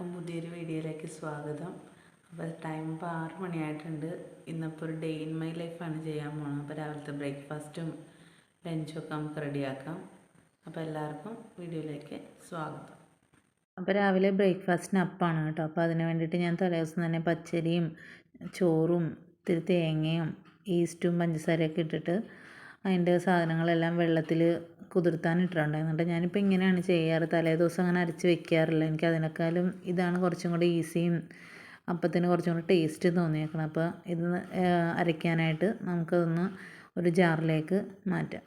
എല്ലാവർക്കും പുതിയൊരു വീഡിയോയിലേക്ക് സ്വാഗതം. അപ്പോൾ ടൈം ഇപ്പോൾ ആറ് മണിയായിട്ടുണ്ട്. ഇന്നിപ്പോൾ ഒരു ഡേ ഇൻ മൈ ലൈഫാണ് ചെയ്യാൻ പോകുന്നത് അപ്പോൾ രാവിലത്തെ ബ്രേക്ക്ഫാസ്റ്റും ലഞ്ചും ഒക്കെ നമുക്ക് റെഡിയാക്കാം അപ്പോൾ എല്ലാവർക്കും വീഡിയോയിലേക്ക് സ്വാഗതം. അപ്പോൾ രാവിലെ ബ്രേക്ക്ഫാസ്റ്റിന് അപ്പാണ് കേട്ടോ. അപ്പോൾ അതിന് വേണ്ടിയിട്ട് ഞാൻ തലേദിവസം തന്നെ പച്ചരിയും ചോറും ഇത്തിരി തേങ്ങയും ഈസ്റ്റും പഞ്ചസാരയൊക്കെ ഇട്ടിട്ട് അതിന്റെ സാധനങ്ങളെല്ലാം വെള്ളത്തിൽ കുതിർത്താൻ എന്നിട്ട് ഞാനിപ്പോൾ ഇങ്ങനെയാണ് ചെയ്യാറ്. തലേ ദിവസം അങ്ങനെ അരച്ച് വെക്കാറില്ല. എനിക്ക് അതിനേക്കാളും ഇതാണ് കുറച്ചും കൂടി ഈസിയും അപ്പത്തിന് കുറച്ചും കൂടി ടേസ്റ്റ് തോന്നിയേക്കണം അപ്പോൾ ഇത് അരയ്ക്കാനായിട്ട് നമുക്കതൊന്ന് ഒരു ജാറിലേക്ക് മാറ്റാം.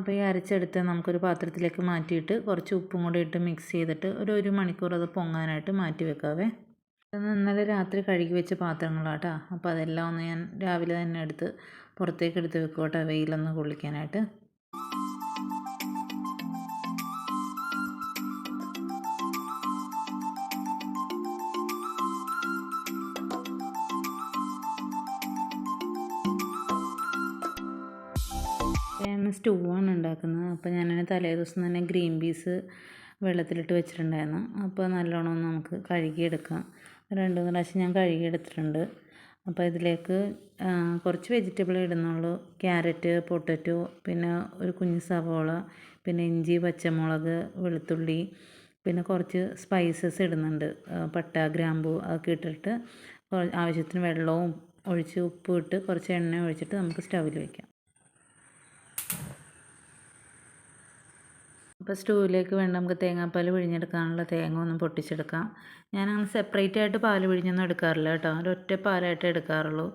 അപ്പോൾ ഈ അരച്ചെടുത്ത് നമുക്കൊരു പാത്രത്തിലേക്ക് മാറ്റിയിട്ട് കുറച്ച് ഉപ്പും കൂടി ഇട്ട് മിക്സ് ചെയ്തിട്ട് ഒരു ഒരു മണിക്കൂർ അത് പൊങ്ങാനായിട്ട് മാറ്റി വെക്കാവേ. ഇന്നലെ രാത്രി കഴുകി വെച്ച പാത്രങ്ങളാട്ടോ. അപ്പോൾ അതെല്ലാം ഒന്ന് ഞാൻ രാവിലെ തന്നെ എടുത്ത് പുറത്തേക്ക് എടുത്ത് വെക്കോട്ടെ വെയിലൊന്ന് കൊള്ളിക്കാനായിട്ട്. സ്റ്റൂ ആണ് ഉണ്ടാക്കുന്നത്. അപ്പോൾ ഞാൻ തലേ ദിവസം തന്നെ ഗ്രീൻ പീസ് വെള്ളത്തിലിട്ട് വെച്ചിട്ടുണ്ടായിരുന്നു. അപ്പോൾ നല്ലോണം ഒന്ന് നമുക്ക് കഴുകിയെടുക്കാം. രണ്ട് മൂന്ന് പ്രാവശ്യം ഞാൻ കഴുകിയെടുത്തിട്ടുണ്ട്. അപ്പോൾ ഇതിലേക്ക് കുറച്ച് വെജിറ്റബിൾ ഇടുന്നുള്ളൂ. ക്യാരറ്റ് പൊട്ടറ്റോ പിന്നെ ഒരു കുഞ്ഞ് സവോള പിന്നെ ഇഞ്ചി പച്ചമുളക് വെളുത്തുള്ളി പിന്നെ കുറച്ച് സ്പൈസസ് ഇടുന്നുണ്ട്. പട്ട ഗ്രാമ്പു അതൊക്കെ ഇട്ടിട്ട് ആവശ്യത്തിന് വെള്ളവും ഒഴിച്ച് ഉപ്പ് ഇട്ട് കുറച്ച് എണ്ണ ഒഴിച്ചിട്ട് നമുക്ക് സ്റ്റൗവിൽ വയ്ക്കാം അപ്പോൾ സ്റ്റൂവിലേക്ക് വേണ്ട നമുക്ക് തേങ്ങാപ്പാൽ പിഴിഞ്ഞെടുക്കാനുള്ള തേങ്ങ ഒന്ന് പൊട്ടിച്ചെടുക്കാം. ഞാനങ്ങനെ സെപ്പറേറ്റ് ആയിട്ട് പാൽ പിഴിഞ്ഞൊന്നും എടുക്കാറില്ല കേട്ടോ. ഒരൊറ്റ പാലായിട്ട് എടുക്കാറുള്ളൂ.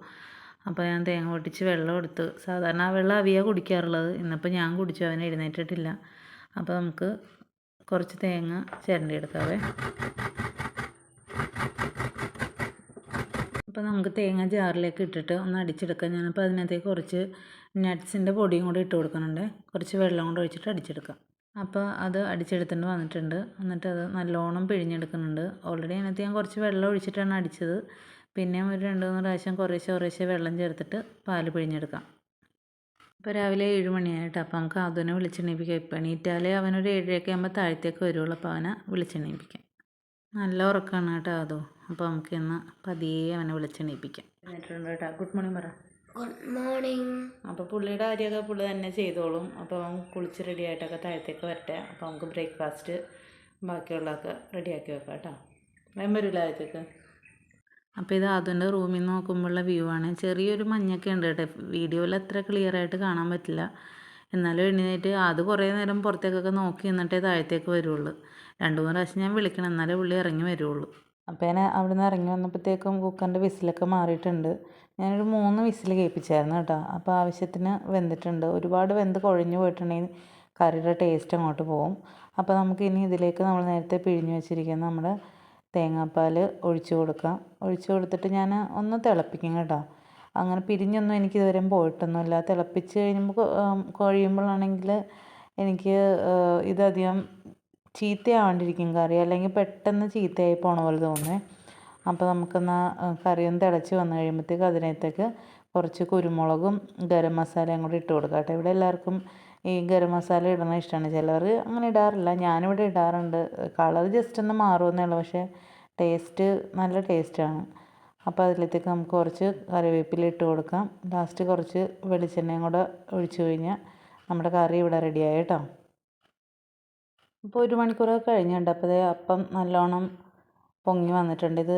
അപ്പോൾ ഞാൻ തേങ്ങ പൊട്ടിച്ച് വെള്ളം എടുത്ത് സാധാരണ ആ വെള്ളം അവിയാ കുടിക്കാറുള്ളത്. ഇന്നിപ്പോൾ ഞാൻ കുടിച്ചു അവൻ എഴുന്നേറ്റിട്ടില്ല. അപ്പോൾ നമുക്ക് കുറച്ച് തേങ്ങ ചിരണ്ടി എടുക്കാവേ അപ്പോൾ നമുക്ക് തേങ്ങ ജാറിലേക്ക് ഇട്ടിട്ട് ഒന്ന് അടിച്ചെടുക്കാം. ഞാനിപ്പോൾ അതിനകത്തേക്ക് കുറച്ച് നട്ട്സിന്റെ പൊടിയും കൂടി ഇട്ട് കൊടുക്കുന്നുണ്ട്. കുറച്ച് വെള്ളം കൂടെ ഒഴിച്ചിട്ട് അടിച്ചെടുക്കാം. അപ്പോൾ അത് അടിച്ചെടുത്തിട്ട് വന്നിട്ടുണ്ട്. എന്നിട്ട് അത് നല്ലോണം പിഴിഞ്ഞെടുക്കുന്നുണ്ട്. ഓൾറെഡി അതിനകത്ത് ഞാൻ കുറച്ച് വെള്ളം ഒഴിച്ചിട്ടാണ് അടിച്ചത്. പിന്നെയും ഒരു രണ്ട് മൂന്ന് പ്രാവശ്യം കുറേശ്ശെ കുറേശ്ശെ വെള്ളം ചേർത്തിട്ട് പാൽ പിഴിഞ്ഞെടുക്കാം. ഇപ്പോൾ രാവിലെ ഏഴ് മണിയായിട്ട് അപ്പോൾ നമുക്ക് അതിനെ വിളിച്ചെണീപ്പിക്കാം. ഇപ്പം എണീറ്റാലേ അവനൊരു ഏഴരയൊക്കെ ആകുമ്പോൾ താഴത്തേക്ക് വരുള്ളൂ. അപ്പോൾ അവനെ വിളിച്ചെണീപ്പിക്കാം. നല്ല ഉറക്കമാണ് കേട്ടോ അതോ. അപ്പോൾ നമുക്ക് ഇന്ന് പതിയെ അവനെ വിളിച്ചെണീപ്പിക്കാം. കേട്ടോ ഗുഡ് മോർണിംഗ് പറ. ഗുഡ് മോർണിംഗ് അപ്പോൾ പുള്ളിയുടെ കാര്യമൊക്കെ പുള്ളി തന്നെ ചെയ്തോളും. അപ്പോൾ അവൻ കുളിച്ച് റെഡി ആയിട്ടൊക്കെ താഴത്തേക്ക് വരട്ടെ. അപ്പോൾ നമുക്ക് ബ്രേക്ക്ഫാസ്റ്റ് ബാക്കിയുള്ളതൊക്കെ റെഡിയാക്കി വെക്കാം കേട്ടോ. വേഗം വരില്ല താഴത്തേക്ക്? അപ്പോൾ ഇത് അതിന്റെ റൂമിൽ നിന്ന് നോക്കുമ്പോഴുള്ള വ്യൂ ആണ്. ചെറിയൊരു മഞ്ഞൊക്കെ ഉണ്ട് കേട്ടോ. വീഡിയോയിൽ അത്ര ക്ലിയർ ആയിട്ട് കാണാൻ പറ്റില്ല. എന്നാലും എഴുന്നേറ്റ് അത് കുറേ നേരം പുറത്തേക്കൊക്കെ നോക്കി നിന്നിട്ടേ താഴത്തേക്ക് വരുള്ളൂ. രണ്ട് മൂന്ന് പ്രാവശ്യം ഞാൻ വിളിക്കണം. എന്നാലേ പുള്ളി ഇറങ്ങി വരുള്ളൂ. അപ്പോൾ ഞാൻ അവിടെ നിന്ന് ഇറങ്ങി വന്നപ്പോഴത്തേക്കും കുക്കറിന്റെ വിസിലൊക്കെ മാറിയിട്ടുണ്ട്. ഞാനൊരു മൂന്ന് വിസിൽ കേൾപ്പിച്ചായിരുന്നു കേട്ടോ. അപ്പോൾ ആവശ്യത്തിന് വെന്തിട്ടുണ്ട്. ഒരുപാട് വെന്ത് കുഴഞ്ഞു പോയിട്ടുണ്ടെങ്കിൽ കറിയുടെ ടേസ്റ്റ് അങ്ങോട്ട് പോകും അപ്പോൾ നമുക്ക് ഇനി ഇതിലേക്ക് നമ്മൾ നേരത്തെ പിഴിഞ്ഞു വെച്ചിരിക്കുന്ന നമ്മുടെ തേങ്ങാപ്പാൽ ഒഴിച്ചു കൊടുക്കാം. ഒഴിച്ചു കൊടുത്തിട്ട് ഞാൻ ഒന്ന് തിളപ്പിക്കും കേട്ടോ. അങ്ങനെ പിരിഞ്ഞൊന്നും എനിക്ക് ഇതുവരെ പോയിട്ടൊന്നുമില്ല. തിളപ്പിച്ച് കഴിയുമ്പോൾ കഴിയുമ്പോഴാണെങ്കിൽ എനിക്ക് ഇതധികം ചീത്തയാവാണ്ടിരിക്കും കറി. അല്ലെങ്കിൽ പെട്ടെന്ന് ചീത്തയായി പോണ പോലെ തോന്നുന്നേ. അപ്പോൾ നമുക്കെന്നാൽ കറി ഒന്ന് തിളച്ച് വന്നു കഴിയുമ്പോഴത്തേക്ക് അതിനകത്തേക്ക് കുറച്ച് കുരുമുളകും ഗരം മസാലയും കൂടി ഇട്ട് കൊടുക്കാം കേട്ടോ. ഇവിടെ എല്ലാവർക്കും ഈ ഗരം മസാല ഇടുന്നത് ഇഷ്ടമാണ്. ചിലർ അങ്ങനെ ഇടാറില്ല. ഞാനിവിടെ ഇടാറുണ്ട്. കളർ ജസ്റ്റ് ഒന്ന് മാറുമെന്നേ ഉള്ളൂ. പക്ഷേ ടേസ്റ്റ് നല്ല ടേസ്റ്റാണ് അപ്പോൾ അതിലത്തേക്ക് നമുക്ക് കുറച്ച് കറിവേപ്പില ഇട്ട് കൊടുക്കാം. ലാസ്റ്റ് കുറച്ച് വെളിച്ചെണ്ണയും കൂടെ ഒഴിച്ചു കഴിഞ്ഞാൽ നമ്മുടെ കറി ഇവിടെ റെഡിയായി കേട്ടോ. ഇപ്പോൾ ഒരു മണിക്കൂറൊക്കെ കഴിഞ്ഞിട്ടുണ്ട് അപ്പോൾ അപ്പം നല്ലോണം പൊങ്ങി വന്നിട്ടുണ്ട്. ഇത്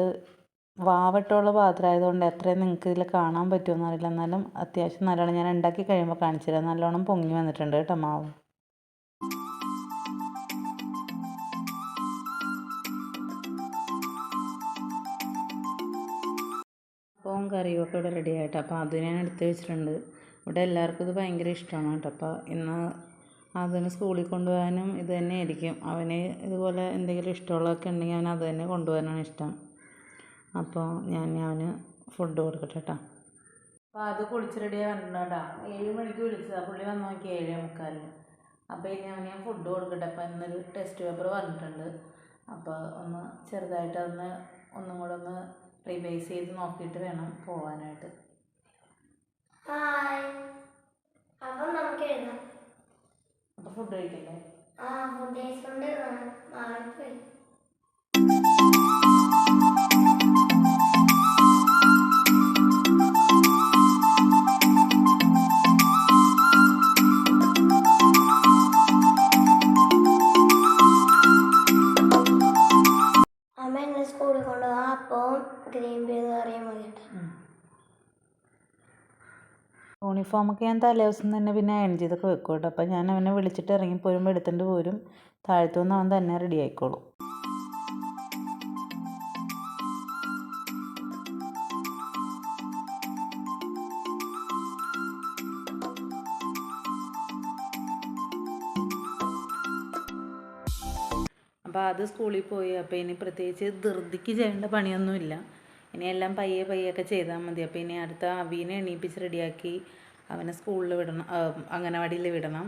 വാവട്ടമുള്ള പാത്രമായതുകൊണ്ട് എത്രയും നിങ്ങൾക്ക് ഇതിൽ കാണാൻ പറ്റുമെന്ന് അറിയില്ല. എന്നാലും അത്യാവശ്യം നല്ലോണം ഞാൻ ഉണ്ടാക്കി കഴിയുമ്പോൾ കാണിച്ചു തരാം. നല്ലോണം പൊങ്ങി വന്നിട്ടുണ്ട് കേട്ടോ മാവ്. അപ്പവും കറിയും ഒക്കെ ഇവിടെ റെഡി ആയിട്ട്. അപ്പോൾ അത് ഞാൻ എടുത്ത് വെച്ചിട്ടുണ്ട്. ഇവിടെ എല്ലാവർക്കും ഇത് ഭയങ്കര ഇഷ്ടമാണ് കേട്ടോ. അപ്പോൾ ഇന്ന് അതിന് സ്കൂളിൽ കൊണ്ടുപോകാനും ഇത് തന്നെ ആയിരിക്കും. അവന് ഇതുപോലെ എന്തെങ്കിലും ഇഷ്ടമുള്ളതൊക്കെ ഉണ്ടെങ്കിൽ അവൻ അത് തന്നെ കൊണ്ടുപോകാനാണ് ഇഷ്ടം. അപ്പോൾ ഞാൻ അവന് ഫുഡ് കൊടുക്കട്ടെ കേട്ടോ. അപ്പോൾ അത് കുളിച്ച് റെഡിയായി വന്നിട്ടുണ്ടാ ഏഴ് മണിക്ക് വിളിച്ചതാണ് പുള്ളി വന്നു നോക്കി ഏഴേ മുക്കാലിന്. അപ്പോൾ ഇനി അവന് ഞാൻ ഫുഡ് കൊടുക്കട്ടെ. അപ്പോൾ ഇന്നൊരു ടെസ്റ്റ് പേപ്പർ വന്നിട്ടുണ്ട്. അപ്പോൾ ഒന്ന് ചെറുതായിട്ട് അതൊന്ന് ഒന്നും കൂടെ ഒന്ന് റിവൈസ് ചെയ്ത് നോക്കിയിട്ട് വേണം പോവാനായിട്ട്. ഹായ് അപ്പം നമുക്ക് എഴുതാം. ഫുഡ് കഴിക്കല്ലേ ആ ഫുഡ് കൊണ്ട് മാറിപ്പോയി. അമ്മ എന്നെ സ്കൂളിൽ കൊണ്ടുപോകാം. അപ്പോൾ ഗ്രീൻ പീ കറിയും മതി കേട്ടോ. യൂണിഫോമൊക്കെ ഞാൻ തലേ ദിവസം തന്നെ പിന്നെ അയൺ ചെയ്തൊക്കെ വെക്കും കേട്ടോ അപ്പോൾ ഞാൻ അവനെ വിളിച്ചിട്ട് ഇറങ്ങി പോരുമ്പോൾ എടുത്തിട്ട് പോരും. താഴത്തു നിന്ന് അവൻ തന്നെ റെഡി ആയിക്കോളും. അപ്പോൾ അത് സ്കൂളിൽ പോയി. അപ്പോൾ ഇനി പ്രത്യേകിച്ച് ധൃതിക്ക് ചെയ്യേണ്ട പണിയൊന്നുമില്ല. ഇനി എല്ലാം പയ്യെ പയ്യൊക്കെ ചെയ്താൽ മതി. അപ്പോൾ ഇനി അടുത്ത അവീനെ എണീപ്പിച്ച് റെഡിയാക്കി അവനെ സ്കൂളിൽ വിടണം അംഗനവാടിയിൽ വിടണം.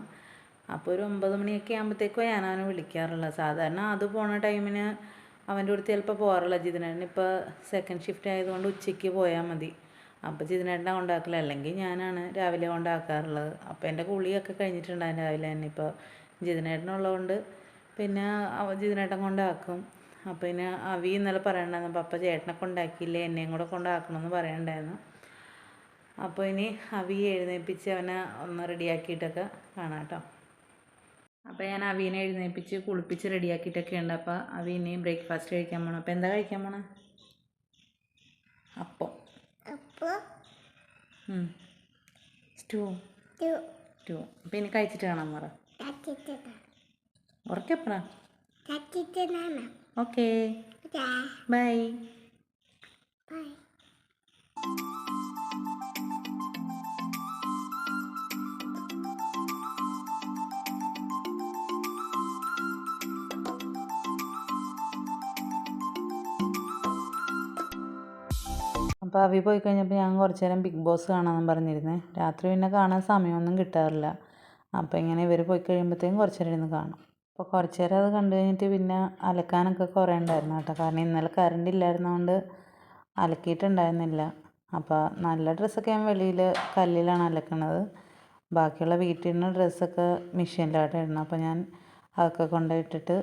അപ്പോൾ ഒരു ഒമ്പത് മണിയൊക്കെ ആകുമ്പോഴത്തേക്കും ഞാൻ അവനെ വിളിക്കാറുള്ളത് സാധാരണ അത് പോണ ടൈമിന് അവന്റെ അടുത്ത് ചിലപ്പോൾ പോകാറുള്ള ജിതിനേട്ടൻ. ഇപ്പോൾ സെക്കൻഡ് ഷിഫ്റ്റ് ആയതുകൊണ്ട് ഉച്ചയ്ക്ക് പോയാൽ മതി. അപ്പോൾ ജിതിനേട്ടനെ കൊണ്ടാക്കില്ല അല്ലെങ്കിൽ ഞാനാണ് രാവിലെ കൊണ്ടാക്കാറുള്ളത്. അപ്പോൾ എന്റെ കുളിയൊക്കെ കഴിഞ്ഞിട്ടുണ്ടാകും രാവിലെ തന്നെ. ഇപ്പോൾ ജിതിനേട്ടനുള്ളതുകൊണ്ട് പിന്നെ ജിതിനേട്ടൻ കൊണ്ടാക്കും. അപ്പോൾ പിന്നെ അവി ഇന്നലെ പറയണ്ടായിരുന്നു. പപ്പ ചേട്ടനെ കൊണ്ടാക്കിയില്ലേ എന്നെയും കൂടെ കൊണ്ടാക്കണമെന്ന് പറയണ്ടായിരുന്നു. അപ്പോൾ ഇനി അവി എഴുന്നേൽപ്പിച്ച് അവനെ ഒന്ന് റെഡിയാക്കിയിട്ടൊക്കെ കാണാം കേട്ടോ അപ്പോൾ ഞാൻ അവീനെ എഴുന്നേൽപ്പിച്ച് കുളിപ്പിച്ച് റെഡിയാക്കിയിട്ടൊക്കെ ഉണ്ട്. അപ്പോൾ അവി ഇനി ബ്രേക്ക്ഫാസ്റ്റ് കഴിക്കാൻ പോകണം അപ്പോൾ എന്താ കഴിക്കാൻ പോണേ? അപ്പം. സ്റ്റൂ. സ്റ്റൂ. അപ്പോൾ ഇനി കഴിച്ചിട്ട് കാണാൻ പറ. ഉറക്കപ്പറ ഓക്കേ. ബൈ. ബൈ. അപ്പോൾ അവി പോയി കഴിഞ്ഞപ്പോൾ ഞാൻ കുറച്ച് നേരം ബിഗ് ബോസ് കാണാമെന്ന് പറഞ്ഞിരുന്നേ. രാത്രി പിന്നെ കാണാൻ സമയമൊന്നും കിട്ടാറില്ല. അപ്പോൾ ഇങ്ങനെ ഇവർ പോയി കഴിയുമ്പോഴത്തേക്കും കുറച്ച് നേരം ഇരുന്ന് കാണും. അപ്പോൾ കുറച്ച് നേരം അത് കണ്ടു കഴിഞ്ഞിട്ട് പിന്നെ അലക്കാനൊക്കെ കുറേ ഉണ്ടായിരുന്നു കേട്ടോ. കാരണം ഇന്നലെ കറണ്ട് ഇല്ലായിരുന്നതുകൊണ്ട് അലക്കിയിട്ടുണ്ടായിരുന്നില്ല. അപ്പോൾ നല്ല ഡ്രസ്സൊക്കെ ഞാൻ വെളിയിൽ കല്ലിലാണ് അലക്കണത്. ബാക്കിയുള്ള വീട്ടിൽ നിന്ന് ഡ്രസ്സൊക്കെ മെഷീനിലായിട്ട് ഇടണം അപ്പോൾ ഞാൻ അതൊക്കെ കൊണ്ടുപോയിട്ടിട്ട്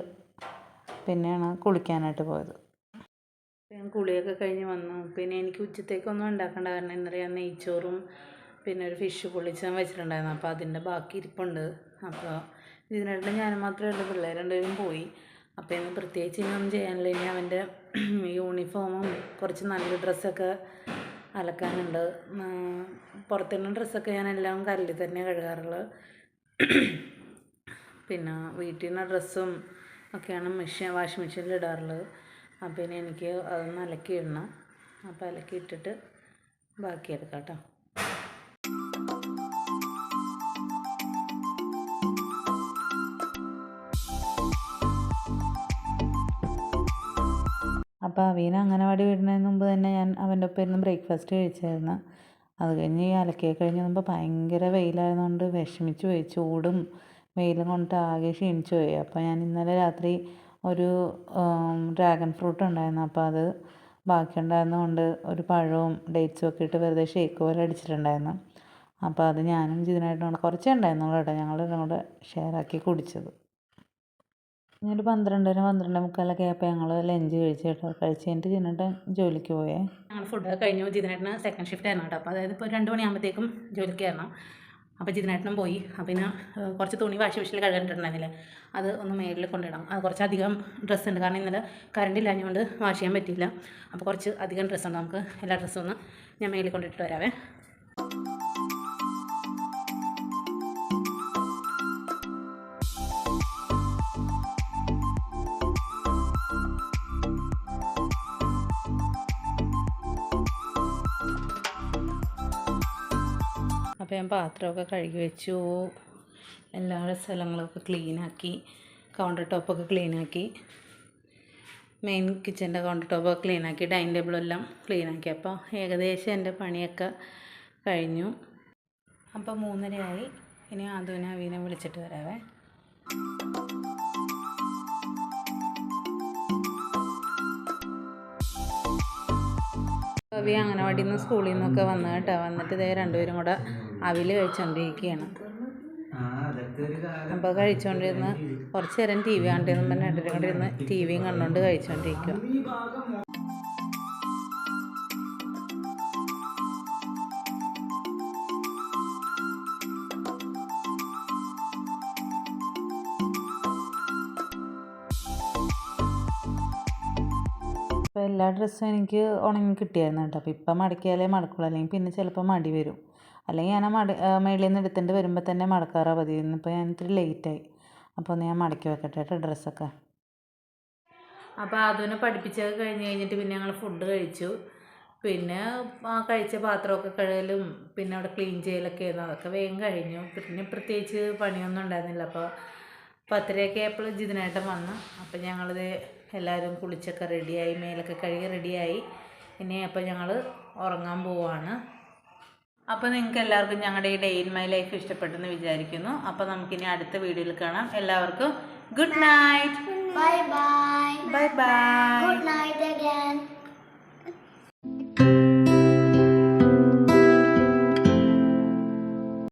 പിന്നെയാണ് കുളിക്കാനായിട്ട് പോയത്. ഞാൻ കുളിയൊക്കെ കഴിഞ്ഞ് വന്നു. പിന്നെ എനിക്ക് ഉച്ചത്തേക്കൊന്നും ഉണ്ടാക്കേണ്ട. കാരണം എന്നറിയാം നെയ്ച്ചോറും പിന്നെ ഒരു ഫിഷ് പൊള്ളിച്ചാൻ വെച്ചിട്ടുണ്ടായിരുന്നു. അപ്പോൾ അതിന്റെ ബാക്കി ഇരിപ്പുണ്ട്. അപ്പോൾ ഇതിനായിട്ട് ഞാൻ മാത്രമേ ഉള്ളൂ പിള്ളേർ രണ്ടുപേരും പോയി. അപ്പോൾ ഇന്ന് പ്രത്യേകിച്ച് ഇനിയൊന്നും ചെയ്യാനില്ല. ഇനി അവന്റെ യൂണിഫോമും കുറച്ച് നല്ല ഡ്രസ്സൊക്കെ അലക്കാനുണ്ട്. പുറത്തുനിന്ന് ഡ്രസ്സൊക്കെ ഞാൻ എല്ലാം കല്ലിൽ തന്നെ കഴുകാറുള്ളത്. പിന്നെ വീട്ടിൽ നിന്ന് ഡ്രസ്സും ഒക്കെയാണ് മെഷീൻ വാഷിംഗ് മെഷീനിൽ ഇടാറുള്ളത്. അപ്പം ഇനി എനിക്ക് അതൊന്ന് അലക്കി ഇടണം. അപ്പോൾ അലക്കി ഇട്ടിട്ട് ബാക്കി എടുക്കാം കേട്ടോ. അപ്പോൾ അവീന അംഗനവാടി വിടുന്നതിന് മുമ്പ് തന്നെ ഞാൻ അവന്റെ ഒപ്പം ഇരുന്ന് ബ്രേക്ക്ഫാസ്റ്റ് കഴിച്ചായിരുന്നു. അത് കഴിഞ്ഞ് ഈ അലക്കി കഴിഞ്ഞ് വന്നപ്പോൾ ഭയങ്കര വെയിലായതുകൊണ്ട് വിഷമിച്ച് പോയി. ചൂടും വെയിലും കൊണ്ടിട്ട് ആകെ ക്ഷീണിച്ച് പോയി. അപ്പോൾ ഞാൻ ഇന്നലെ രാത്രി ഒരു ഡ്രാഗൺ ഫ്രൂട്ട് ഉണ്ടായിരുന്നു. അപ്പോൾ അത് ബാക്കിയുണ്ടായിരുന്നതുകൊണ്ട് ഒരു പഴവും ഡേറ്റ്സും ഒക്കെ ഇട്ട് വെറുതെ ഷേക്ക് പോലെ അടിച്ചിട്ടുണ്ടായിരുന്നു. അപ്പോൾ അത് ഞാനും ഇതിനായിട്ടാണ് കുറച്ചേ ഉണ്ടായിരുന്നുള്ളൂ കേട്ടോ. ഞങ്ങൾ കൂടെ ഷെയർ ആക്കി കുടിച്ചത്. ഒരു പന്ത്രണ്ടര പന്ത്രണ്ട് മുക്കാലൊക്കെ ആയപ്പോൾ ഞങ്ങൾ ലഞ്ച് കഴിച്ച് കേട്ടോ. കഴിഞ്ഞിട്ട് ജിനേട്ടൻ ജോലിക്ക് പോയേ. ഞങ്ങൾ ഫുഡ് കഴിഞ്ഞു. ജിതിനേട്ടന് സെക്കൻഡ് ഷിഫ്റ്റ് ആയിരുന്നു കേട്ടോ. അപ്പോൾ അതായത് ഇപ്പോൾ രണ്ട് മണിയാകുമ്പോഴത്തേക്കും ജോലിക്ക് കയറണം അപ്പോൾ ജിതിനേട്ടനും പോയി. പിന്നെ കുറച്ച് തുണി വാഷിംഗ് മെഷീനിൽ കഴുകാനിട്ടുണ്ടായിരുന്നില്ലേ? അത് ഒന്ന് മേളിൽ കൊണ്ടിടാം അത് കുറച്ചധികം ഡ്രസ്സ് ഉണ്ട്. കാരണം ഇന്നലെ കറണ്ട് ഇല്ലാഞ്ഞുകൊണ്ട് വാഷ് ചെയ്യാൻ പറ്റിയില്ല. അപ്പോൾ കുറച്ച് അധികം ഡ്രസ്സ് ഉണ്ട്. നമുക്ക് എല്ലാ ഡ്രസ്സും ഒന്ന് ഞാൻ മേളിൽ കൊണ്ടിട്ട് വരാവേ. അപ്പോൾ ഞാൻ പാത്രമൊക്കെ കഴുകി വെച്ചു. എല്ലാ സ്ഥലങ്ങളൊക്കെ ക്ലീനാക്കി കൗണ്ടർ ടോപ്പൊക്കെ ക്ലീനാക്കി മെയിൻ കിച്ചന്റെ കൗണ്ടർ ടോപ്പൊക്കെ ക്ലീനാക്കി ഡൈനിങ് ടേബിളെല്ലാം ക്ലീനാക്കി അപ്പോൾ ഏകദേശം എന്റെ പണിയൊക്കെ കഴിഞ്ഞു. അപ്പോൾ മൂന്നരയായി. ഇനി അതുവിനെ അവീനെ വിളിച്ചിട്ട് വരാവേ. അവി അംഗനവാടിയിൽ നിന്ന് സ്കൂളിൽ നിന്നൊക്കെ വന്നു കേട്ടോ. വന്നിട്ട് ഇതേ രണ്ടുപേരും കൂടെ അവിൽ കഴിച്ചുകൊണ്ടിരിക്കുകയാണ് അപ്പോൾ കഴിച്ചുകൊണ്ടിരുന്ന് കുറച്ച് നേരം ടി വി കണ്ടിരുന്നു പിന്നെ ഇരുന്ന് ടി വിയും കണ്ടുകൊണ്ട് കഴിച്ചുകൊണ്ടിരിക്കുക അപ്പോൾ എല്ലാ ഡ്രസ്സും എനിക്ക് ഉണങ്ങി കിട്ടിയായിരുന്നു കേട്ടോ. അപ്പോൾ ഇപ്പം മടക്കിയാലേ മടക്കുള്ളൂ. അല്ലെങ്കിൽ പിന്നെ ചിലപ്പോൾ മടി വരും. അല്ലെങ്കിൽ ഞാൻ മട മേളിൽ നിന്ന് എടുത്തിട്ട് വരുമ്പോൾ തന്നെ മടക്കാറാ പതിവ്. ഇന്നിപ്പോൾ ഞാൻ ഇത്തിരി ലേറ്റായി അപ്പോൾ ഒന്ന് ഞാൻ മടക്കി വെക്കട്ടെ കേട്ടോ ഡ്രസ്സൊക്കെ അപ്പോൾ അതിനെ പഠിപ്പിച്ചൊക്കെ കഴിഞ്ഞ് കഴിഞ്ഞിട്ട് പിന്നെ ഞങ്ങൾ ഫുഡ് കഴിച്ചു. പിന്നെ ആ കഴിച്ച പാത്രമൊക്കെ കഴുകലും പിന്നെ അവിടെ ക്ലീൻ ചെയ്യലൊക്കെ ആയിരുന്നു. അതൊക്കെ വേഗം കഴിഞ്ഞു. പിന്നെ പ്രത്യേകിച്ച് പണിയൊന്നും ഉണ്ടായിരുന്നില്ല. അപ്പോൾ പത്തരയൊക്കെ ആയപ്പോൾ ജിതിനേട്ടൻ വന്നു. അപ്പോൾ ഞങ്ങളിത് എല്ലാവരും കുളിച്ചൊക്കെ റെഡിയായി മേലൊക്കെ കഴുകി റെഡിയായി ഇനി അപ്പോൾ ഞങ്ങൾ ഉറങ്ങാൻ പോവാണ്. അപ്പോൾ നിങ്ങൾക്ക് എല്ലാവർക്കും ഞങ്ങളുടെ ഈ ഡേ ഇൻ മൈ ലൈഫ് ഇഷ്ടപ്പെട്ടെന്ന് വിചാരിക്കുന്നു. അപ്പോൾ നമുക്കിനി അടുത്ത വീഡിയോയിൽ കാണാം. എല്ലാവർക്കും good night bye bye bye bye good night again.